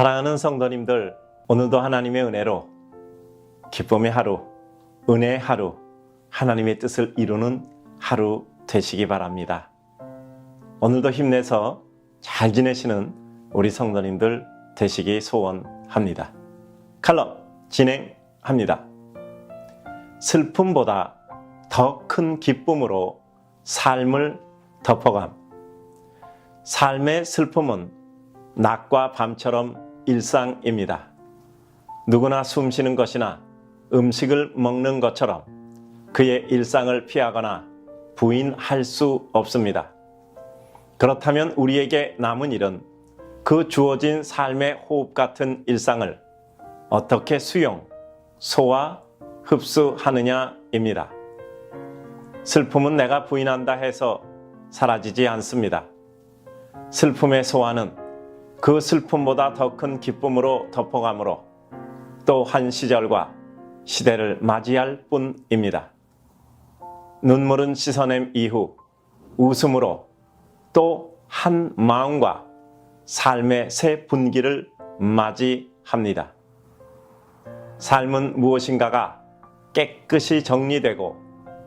사랑하는 성도님들, 오늘도 하나님의 은혜로 기쁨의 하루, 은혜의 하루, 하나님의 뜻을 이루는 하루 되시기 바랍니다. 오늘도 힘내서 잘 지내시는 우리 성도님들 되시기 소원합니다. 칼럼 진행합니다. 슬픔보다 더 큰 기쁨으로 삶을 덮어감. 삶의 슬픔은 낮과 밤처럼 일상입니다. 누구나 숨 쉬는 것이나 음식을 먹는 것처럼 그의 일상을 피하거나 부인할 수 없습니다. 그렇다면 우리에게 남은 일은 그 주어진 삶의 호흡 같은 일상을 어떻게 수용, 소화, 흡수하느냐입니다. 슬픔은 내가 부인한다 해서 사라지지 않습니다. 슬픔의 소화는 그 슬픔보다 더 큰 기쁨으로 덮어감으로 또 한 시절과 시대를 맞이할 뿐입니다. 눈물은 씻어냄 이후 웃음으로 또 한 마음과 삶의 새 분기를 맞이합니다. 삶은 무엇인가가 깨끗이 정리되고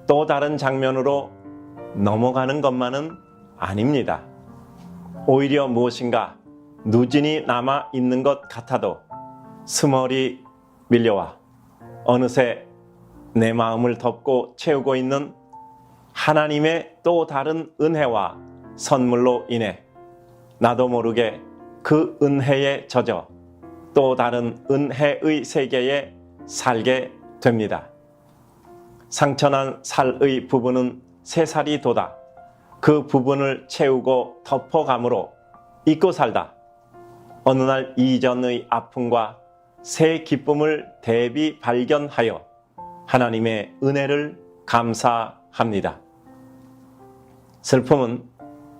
또 다른 장면으로 넘어가는 것만은 아닙니다. 오히려 무엇인가 누진이 남아 있는 것 같아도 스멀이 밀려와 어느새 내 마음을 덮고 채우고 있는 하나님의 또 다른 은혜와 선물로 인해 나도 모르게 그 은혜에 젖어 또 다른 은혜의 세계에 살게 됩니다. 상처난 살의 부분은 세 살이 돋아 그 부분을 채우고 덮어감으로 잊고 살다. 어느 날 이전의 아픔과 새 기쁨을 대비 발견하여 하나님의 은혜를 감사합니다. 슬픔은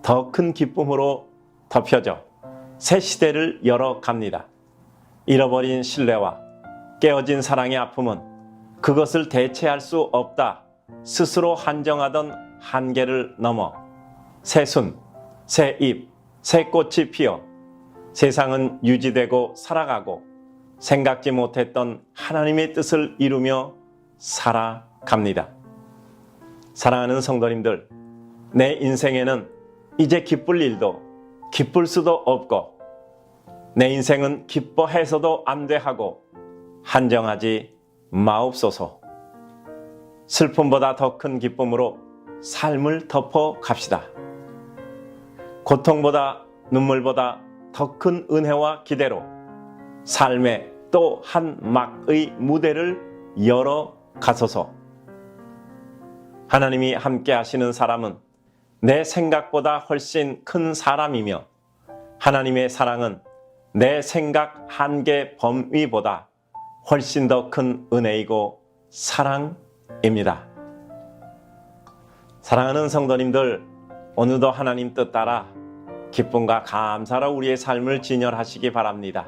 더 큰 기쁨으로 덮여져 새 시대를 열어갑니다. 잃어버린 신뢰와 깨어진 사랑의 아픔은 그것을 대체할 수 없다 스스로 한정하던 한계를 넘어 새 순, 새 잎, 새 꽃이 피어 세상은 유지되고 살아가고 생각지 못했던 하나님의 뜻을 이루며 살아갑니다. 사랑하는 성도님들, 내 인생에는 이제 기쁠 일도 기쁠 수도 없고 내 인생은 기뻐해서도 안 돼 하고 한정하지 마옵소서. 슬픔보다 더 큰 기쁨으로 삶을 덮어 갑시다. 고통보다 눈물보다 더 큰 은혜와 기대로 삶의 또 한 막의 무대를 열어 가소서. 하나님이 함께 하시는 사람은 내 생각보다 훨씬 큰 사람이며 하나님의 사랑은 내 생각 한계 범위보다 훨씬 더 큰 은혜이고 사랑입니다. 사랑하는 성도님들, 오늘도 하나님 뜻 따라 기쁨과 감사로 우리의 삶을 진열하시기 바랍니다.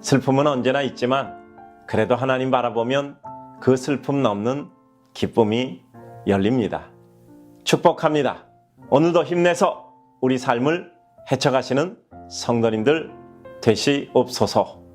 슬픔은 언제나 있지만 그래도 하나님 바라보면 그 슬픔 넘는 기쁨이 열립니다. 축복합니다. 오늘도 힘내서 우리 삶을 헤쳐가시는 성도님들 되시옵소서.